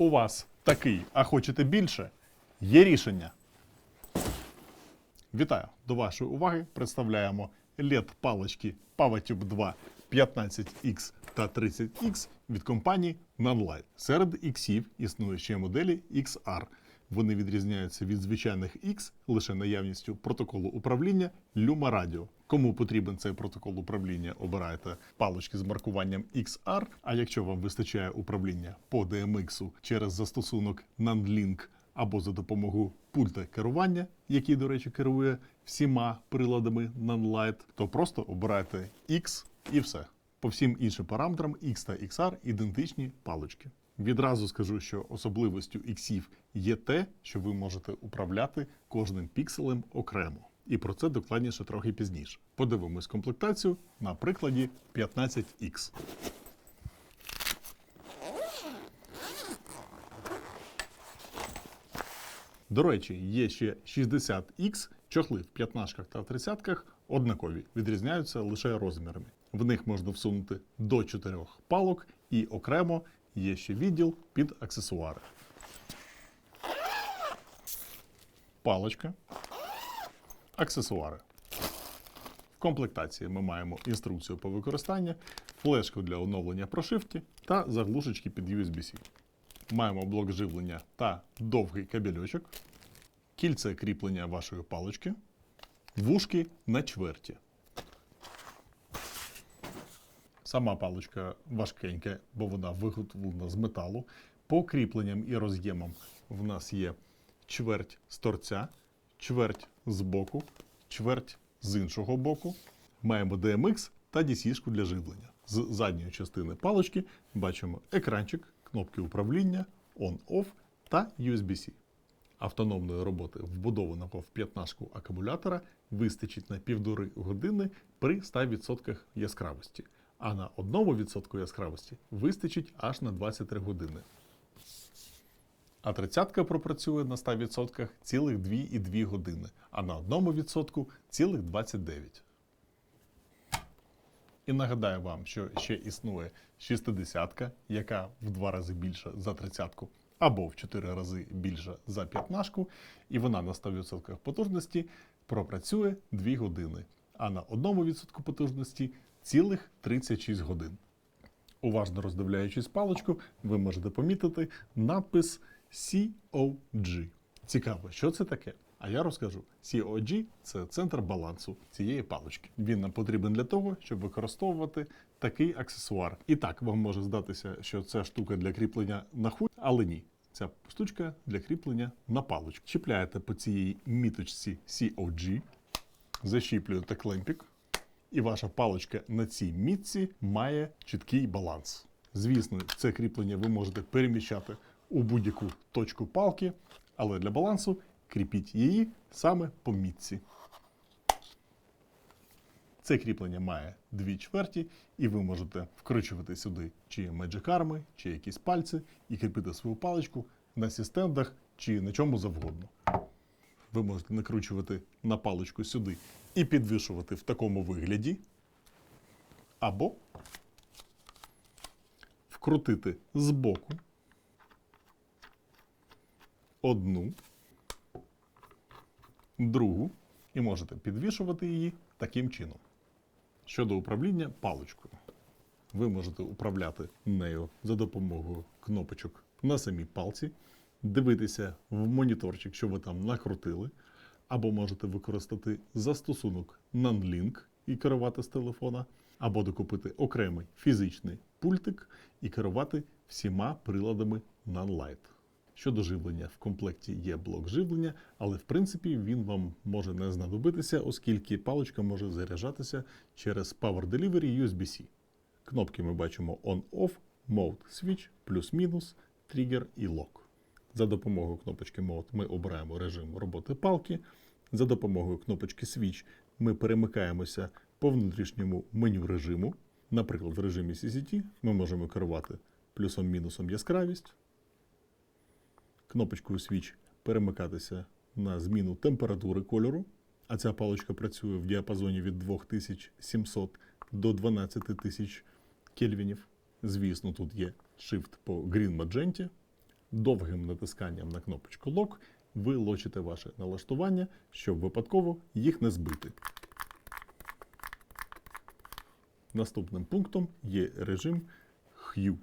У вас такий, а хочете більше? Є рішення. Вітаю! До вашої уваги представляємо LED-палочки PowerTube 2 15X та 30X від компанії Nanlite. Серед іксів існує ще моделі XR. Вони відрізняються від звичайних X лише наявністю протоколу управління Luma Radio. Кому потрібен цей протокол управління, обирайте палички з маркуванням XR. А якщо вам вистачає управління по DMX через застосунок NanLink або за допомогою пульта керування, який, до речі, керує всіма приладами Nanlite, то просто обирайте X і все. По всім іншим параметрам X та XR ідентичні палички. Відразу скажу, що особливістю іксів є те, що ви можете управляти кожним пікселем окремо. І про це докладніше трохи пізніше. Подивимось комплектацію на прикладі 15X. До речі, є ще 60X, чохли в 15 та 30 однакові, відрізняються лише розмірами. В них можна всунути до 4 палок і окремо є ще відділ під аксесуари. Палочка, аксесуари. В комплектації ми маємо інструкцію по використанню, флешку для оновлення прошивки та заглушечки під USB-C. Маємо блок живлення та довгий кабельочок, кільце кріплення вашої палички, вушки на чверті. Сама паличка важкенька, бо вона виготовлена з металу. По кріпленням і роз'ємам в нас є чверть з торця, чверть з боку, чверть з іншого боку. Маємо DMX та DC-шку для живлення. З задньої частини палички бачимо екранчик, кнопки управління, on-off та USB-C. Автономної роботи вбудованого в 15 акумулятора вистачить на півтори години при 100% яскравості, а на 1% яскравості вистачить аж на 23 години. А 30 пропрацює на 100% цілих 2,2 години, а на 1% цілих 29. І нагадаю вам, що ще існує 60, яка в два рази більша за 30 або в 4 рази більша за 15, і вона на 100% потужності пропрацює 2 години, а на 1% потужності цілих 36 годин. Уважно роздивляючись паличку, ви можете помітити надпис COG. Цікаво, що це таке? А я розкажу. COG – це центр балансу цієї палички. Він нам потрібен для того, щоб використовувати такий аксесуар. І так, вам може здатися, що це штука для кріплення на хуй, але ні. Ця штучка для кріплення на паличку. Чіпляєте по цій міточці COG, защіплюєте клемпік, і ваша паличка на цій мітці має чіткий баланс. Звісно, це кріплення ви можете переміщати у будь-яку точку палки, але для балансу кріпіть її саме по мітці. Це кріплення має дві чверті, і ви можете вкручувати сюди чи меджикарми, чи якісь пальці, і кріпити свою паличку на сістендах чи на чому завгодно. Ви можете накручувати на паличку сюди і підвішувати в такому вигляді, або вкрутити збоку одну, другу, і можете підвішувати її таким чином. Щодо управління паличкою, ви можете управляти нею за допомогою кнопочок на самій палці, дивитися в моніторчик, що ви там накрутили, або можете використати застосунок NanLink і керувати з телефона, або докупити окремий фізичний пультик і керувати всіма приладами NanLite. Щодо живлення, в комплекті є блок живлення, але в принципі він вам може не знадобитися, оскільки паличка може заряджатися через Power Delivery USB-C. Кнопки ми бачимо On-Off, Mode Switch, плюс-мінус, Trigger і Lock. За допомогою кнопочки Mode ми обираємо режим роботи палки. За допомогою кнопочки Switch ми перемикаємося по внутрішньому меню режиму. Наприклад, в режимі CCT ми можемо керувати плюсом-мінусом яскравість, кнопочкою Switch перемикатися на зміну температури кольору, а ця паличка працює в діапазоні від 2700 до 12000 кельвінів. Звісно, тут є Shift по Green Magenta, Довгим натисканням на кнопочку Lock ви лочите ваше налаштування, щоб випадково їх не збити. Наступним пунктом є режим Hue.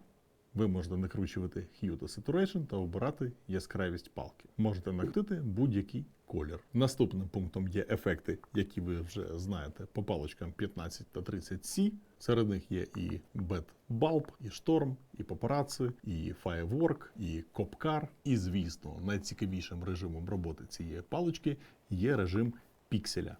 Ви можете накручувати Hue та Saturation та обирати яскравість палки. Можете накрити будь-який колір. Наступним пунктом є ефекти, які ви вже знаєте по паличкам 15 та 30C. Серед них є і Bad Bulb, і Storm, і Paparazzi, і Firework, і Copcar. І, звісно, найцікавішим режимом роботи цієї палички є режим пікселя.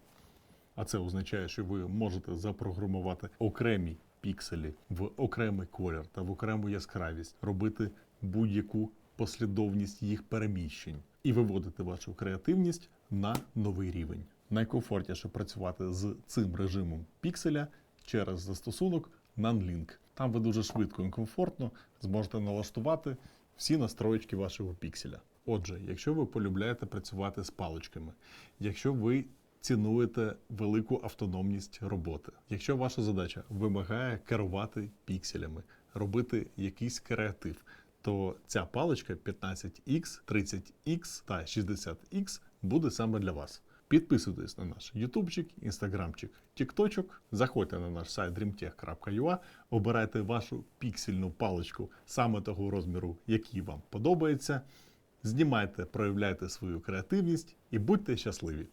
А це означає, що ви можете запрограмувати окремі пікселі в окремий колір та в окрему яскравість, робити будь-яку послідовність їх переміщень і виводити вашу креативність на новий рівень. Найкомфортніше працювати з цим режимом пікселя через застосунок NanLink. Там ви дуже швидко і комфортно зможете налаштувати всі настроєчки вашого пікселя. Отже, якщо ви полюбляєте працювати з паличками, якщо ви цінуєте велику автономність роботи. Якщо ваша задача вимагає керувати пікселями, робити якийсь креатив, то ця паличка 15X, 30X та 60X буде саме для вас. Підписуйтесь на наш ютубчик, інстаграмчик, тікточок, заходьте на наш сайт dreamtech.ua, обирайте вашу піксельну паличку саме того розміру, який вам подобається. Знімайте, проявляйте свою креативність і будьте щасливі!